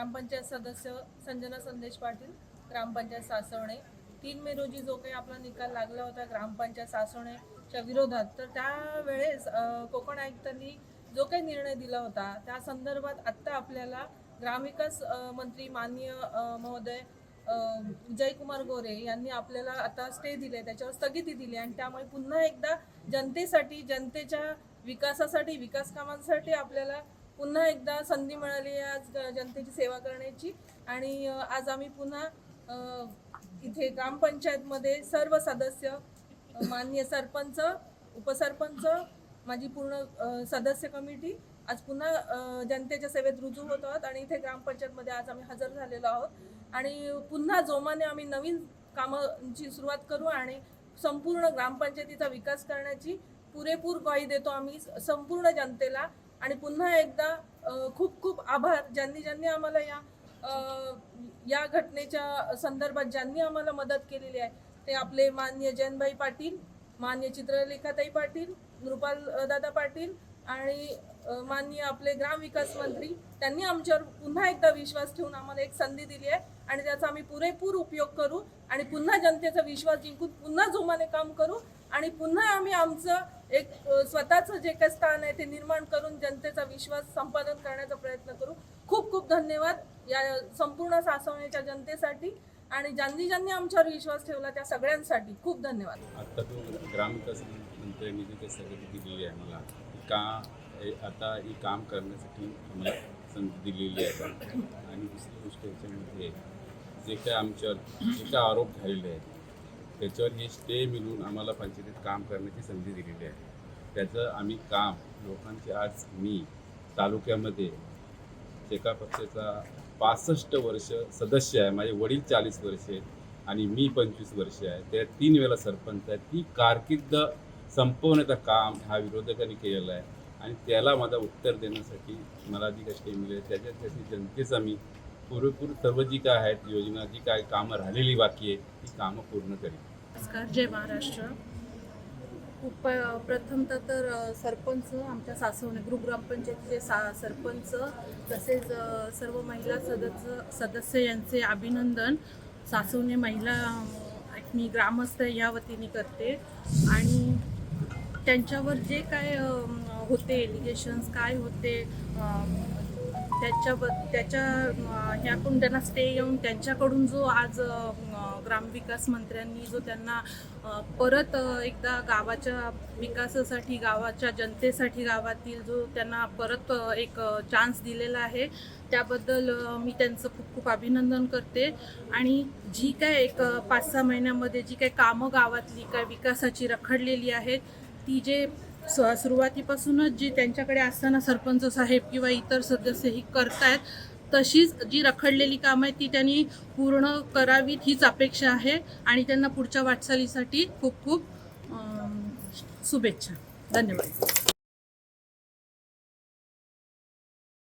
ग्रामपंचायत सदस्य संजना संदेश पाटील ग्रामपंचायत सासवणे. तीन मे रोजी जो काही आपला निकाल लागला होता ग्रामपंचायत सासवणेच्या विरोधात तर त्यावेळेस कोकण आयुक्तांनी जो काही निर्णय दिला होता त्या संदर्भात आत्ता आपल्याला ग्रामविकास मंत्री माननीय महोदय जयकुमार गोरे यांनी आपल्याला आता स्टे दिले त्याच्यावर स्थगिती दिली आणि त्यामुळे पुन्हा एकदा जनतेसाठी जनतेच्या विकासासाठी विकास कामांसाठी आपल्याला पुन्हा एकदा संधी मिळाली आहे आज ग- जनतेची सेवा करण्याची. आणि आज आम्ही पुन्हा इथे ग्रामपंचायतमध्ये सर्व सदस्य माननीय सरपंच उपसरपंच माझी पूर्ण सदस्य कमिटी आज पुन्हा जनतेच्या सेवेत रुजू होत आहोत आणि इथे ग्रामपंचायतमध्ये आज आम्ही हजर झालेलो आहोत. आणि पुन्हा जोमाने आम्ही नवीन कामांची सुरुवात करू आणि संपूर्ण ग्रामपंचायतीचा विकास करण्याची पुरेपूर ग्वाही देतो आम्ही. संपूर्ण जनतेला आणि पुन्हा एकदा खूप खूप आभार. ज्यांनी ज्यांनी आम्हाला या या घटनेच्या संदर्भात ज्यांनी आम्हाला मदत केलेली आहे ते आपले मान्य जयंतभाई पाटील मान्य चित्रलेखाताई पाटील नृपाल दादा पाटील आणि माननीय आपले ग्रामविकास मंत्री त्यांनी आमच्यावर पुन्हा एकदा विश्वास ठेवून आम्हाला एक संधी दिली आहे आणि त्याचा आम्ही पुरेपूर उपयोग करू आणि पुन्हा जनतेचा विश्वास जिंकून पुन्हा जोमाने काम करू आणि पुन्हा आम्ही आमचं एक स्वतःचं जे काही स्थान आहे ते निर्माण करून जनतेचा विश्वास संपादन करण्याचा प्रयत्न करू. खूप खूप धन्यवाद या संपूर्ण सासवण्याच्या जनतेसाठी आणि ज्यांनी ज्यांनी आमच्यावर विश्वास ठेवला त्या सगळ्यांसाठी खूप धन्यवाद. आत्ता तो ग्रामविकास मंत्र्यांनी जी काही दिलेली आहे मला. का आता ही काम करण्यासाठी मला संधी दिलेली आहे? आणि दुसरी गोष्ट याच्यामध्ये जे काय आमच्यावर जे काय आरोप झालेले आहेत त्याच्यावर हे स्टे मिळून आम्हाला पंचायतीत काम करण्याची संधी दिलेली आहे. त्याचं आम्ही काम लोकांचे आज मी तालुक्यामध्ये एका पक्षाचा पासष्ट वर्ष सदस्य आहे माझे वडील चाळीस वर्ष आहेत आणि मी पंचवीस वर्ष आहे. त्या तीन वेळा सरपंच आहे. ती कारकीर्द संपवण्याचं काम हा विरोधकांनी केलेला आहे. आणि त्याला माझा उत्तर देण्यासाठी मला जी कष्ट मिळेल त्याच्यात त्याची जनतेचा मी पुरेपूर सर्व जी काय आहेत योजना जी काय कामं राहिलेली बाकी आहे ती कामं पूर्ण करेन. नमस्कार. जय महाराष्ट्र. उप प्रथमतः तर सरपंच आमच्या सासवणे ग्रुप ग्रामपंचायतीचे सा सरपंच तसेच सर्व महिला सदस्य सदस्य यांचे अभिनंदन. सासवणे महिला मी ग्रामस्थ या वतीने करते. आणि त्यांच्यावर जे काय होते एलिगेशन्स काय होते अ, त्याच्याब त्याच्या ह्याकडून त्यांना स्टे येऊन त्यांच्याकडून जो आज ग्रामविकास मंत्र्यांनी जो त्यांना परत एकदा गावाच्या विकासासाठी गावाच्या जनतेसाठी गावातील जो त्यांना परत एक चान्स दिलेला आहे त्याबद्दल मी त्यांचं खूप खूप अभिनंदन करते. आणि जी काय एक पाच सहा महिन्यामध्ये जी काही कामं गावातली काय विकासाची रखडलेली आहेत ती जे स सुरुवातीपासूनच जी त्यांच्याकडे असताना सरपंच साहेब किंवा इतर सदस्य ही करतायत तशीच जी रखडलेली कामं आहेत ती त्यांनी पूर्ण करावीत हीच अपेक्षा आहे. आणि त्यांना पुढच्या वाटचालीसाठी खूप खूप शुभेच्छा. धन्यवाद.